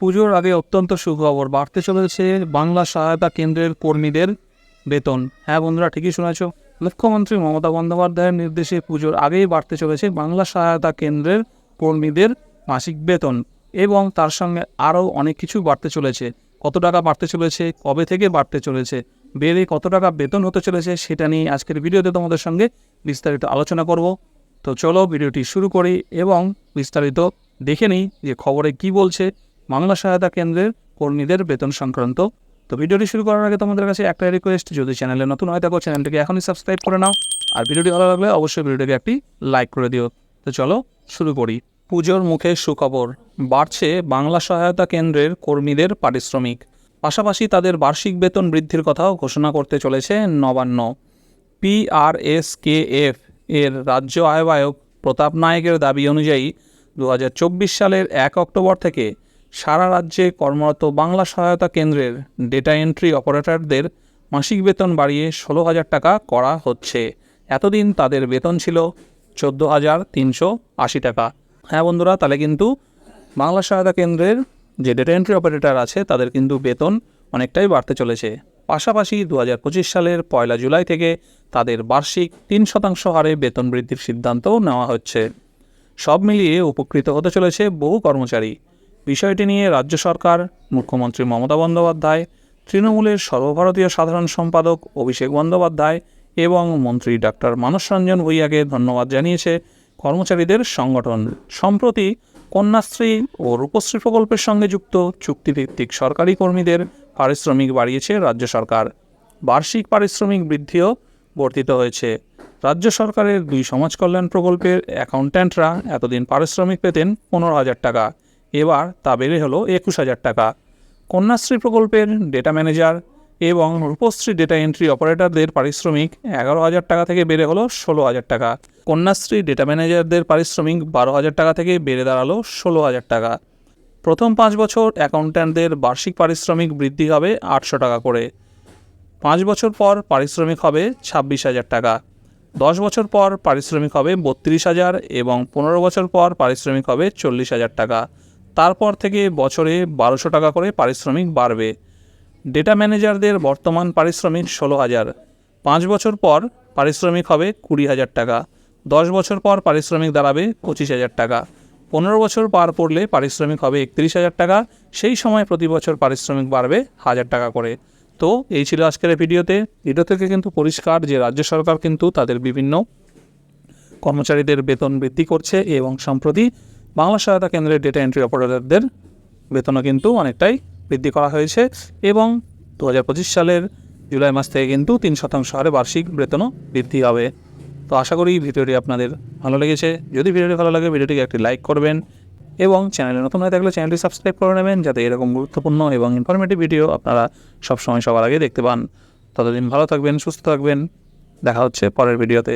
পুজোর আগে অত্যন্ত সুখবর। বাড়তে চলেছে বাংলা সহায়তা কেন্দ্রের কর্মীদের বেতন। হ্যাঁ বন্ধুরা, ঠিকই শুনেছ। মুখ্যমন্ত্রী মমতা বন্দ্যোপাধ্যায়ের নির্দেশে পুজোর আগেই বাড়তে চলেছে বাংলা সহায়তা কেন্দ্রের কর্মীদের মাসিক বেতন এবং তার সঙ্গে আরও অনেক কিছু বাড়তে চলেছে। কত টাকা বাড়তে চলেছে, কবে থেকে বাড়তে চলেছে, বেড়ে কত টাকা বেতন হতে চলেছে সেটা নিয়ে আজকের ভিডিওতে তোমাদের সঙ্গে বিস্তারিত আলোচনা করব। তো চলো ভিডিওটি শুরু করি এবং বিস্তারিত দেখে নিই যে খবরে কি বলছে বাংলা সহায়তা কেন্দ্রের কর্মীদের বেতন সংক্রান্ত। তো ভিডিওটি শুরু করার আগে তোমাদের কাছে একটাই রিকোয়েস্ট যদি চ্যানেলে নতুন হয় থাকো চ্যানেলটিকে এখনই সাবস্ক্রাইব করে নাও। আর ভিডিওটি ভালো লাগলে অবশ্যই ভিডিওটিকে একটি লাইক করে দিও। তো চলো শুরু করি। পুজোর মুখে সুখবর, বাড়ছে বাংলা সহায়তা কেন্দ্রের কর্মীদের পারিশ্রমিক। পাশাপাশি তাদের বার্ষিক বেতন বৃদ্ধির কথাও ঘোষণা করতে চলেছে নবান্ন। পিআরএসকেএফ এর রাজ্য আহ্বায়ক প্রতাপ নায়কের দাবি অনুযায়ী দু হাজার চব্বিশ সালের এক অক্টোবর থেকে সারা রাজ্যে কর্মরত বাংলা সহায়তা কেন্দ্রের ডেটা এন্ট্রি অপারেটরদের মাসিক বেতন বাড়িয়ে ষোলো হাজার টাকা করা হচ্ছে। এতদিন তাদের বেতন ছিল চোদ্দ হাজার তিনশো আশি টাকা। হ্যাঁ বন্ধুরা, তাহলে কিন্তু বাংলা সহায়তা কেন্দ্রের যে ডেটা এন্ট্রি অপারেটর আছে, তাদের কিন্তু বেতন অনেকটাই বাড়তে চলেছে। পাশাপাশি দু হাজার পঁচিশ সালের পয়লা জুলাই থেকে তাদের বার্ষিক তিন শতাংশ হারে বেতন বৃদ্ধির সিদ্ধান্তও নেওয়া হচ্ছে। সব মিলিয়ে উপকৃত হতে চলেছে বহু কর্মচারী। বিষয়টি নিয়ে রাজ্য সরকার, মুখ্যমন্ত্রী মমতা বন্দ্যোপাধ্যায়, তৃণমূলের সর্বভারতীয় সাধারণ সম্পাদক অভিষেক বন্দ্যোপাধ্যায় এবং মন্ত্রী ডাক্তার মানস রঞ্জন ধন্যবাদ জানিয়েছে কর্মচারীদের সংগঠন। সম্প্রতি কন্যাশ্রী ও রূপশ্রী প্রকল্পের সঙ্গে যুক্ত চুক্তিভিত্তিক সরকারি কর্মীদের পারিশ্রমিক বাড়িয়েছে রাজ্য সরকার। বার্ষিক পারিশ্রমিক বৃদ্ধিও বর্ধিত হয়েছে। রাজ্য সরকারের দুই সমাজ কল্যাণ প্রকল্পের অ্যাকাউন্ট্যান্টরা এতদিন পারিশ্রমিক পেতেন পনেরো হাজার টাকা। এবার তা বেড়ে হলো একুশ হাজার টাকা। কন্যাশ্রী প্রকল্পের ডেটা ম্যানেজার এবং রূপশ্রী ডেটা এন্ট্রি অপারেটরদের পারিশ্রমিক এগারো হাজার টাকা থেকে বেড়ে হলো ষোলো হাজার টাকা। কন্যাশ্রী ডেটা ম্যানেজারদের পারিশ্রমিক বারো হাজার টাকা থেকে বেড়ে দাঁড়াল ষোলো হাজার টাকা। প্রথম পাঁচ বছর অ্যাকাউন্ট্যান্টদের বার্ষিক পারিশ্রমিক বৃদ্ধি হবে আটশো টাকা করে। পাঁচ বছর পর পারিশ্রমিক হবে ছাব্বিশ হাজার টাকা। দশ বছর পর পারিশ্রমিক হবে বত্রিশ হাজার এবং পনেরো বছর পর পারিশ্রমিক হবে চল্লিশ হাজার টাকা। তারপর থেকে বছরে বারোশো টাকা করে পারিশ্রমিক বাড়বে। ডেটা ম্যানেজারদের বর্তমান পারিশ্রমিক ষোলো হাজার। পাঁচ বছর পর পারিশ্রমিক হবে কুড়ি হাজার টাকা। দশ বছর পর পারিশ্রমিক দাঁড়াবে পঁচিশ হাজার টাকা। পনেরো বছর পার পড়লে পারিশ্রমিক হবে একত্রিশ হাজার টাকা। সেই সময় প্রতি বছর পারিশ্রমিক বাড়বে হাজার টাকা করে। তো এই ছিল আজকের ভিডিওতে। ভিডিও থেকে কিন্তু পরিষ্কার যে রাজ্য সরকার কিন্তু তাদের বিভিন্ন কর্মচারীদের বেতন বৃদ্ধি করছে এবং সম্প্রতি বাংলা সহায়তা কেন্দ্রের ডেটা এন্ট্রি অপারেটরদের বেতনও কিন্তু অনেকটাই বৃদ্ধি করা হয়েছে এবং দু হাজার পঁচিশ সালের জুলাই মাস থেকে কিন্তু তিন শতাংশ হারে বার্ষিক বেতনও বৃদ্ধি হবে তো আশা করি ভিডিওটি আপনাদের ভালো লেগেছে। যদি ভিডিওটি ভালো লাগে, ভিডিওটিকে একটি লাইক করবেন এবং চ্যানেলে নতুন হয়ে থাকলে চ্যানেলটি সাবস্ক্রাইব করে নেবেন যাতে এরকম গুরুত্বপূর্ণ এবং ইনফরমেটিভ ভিডিও আপনারা সবসময় সবার আগে দেখতে পান। ততদিন ভালো থাকবেন, সুস্থ থাকবেন। দেখা হচ্ছে পরের ভিডিওতে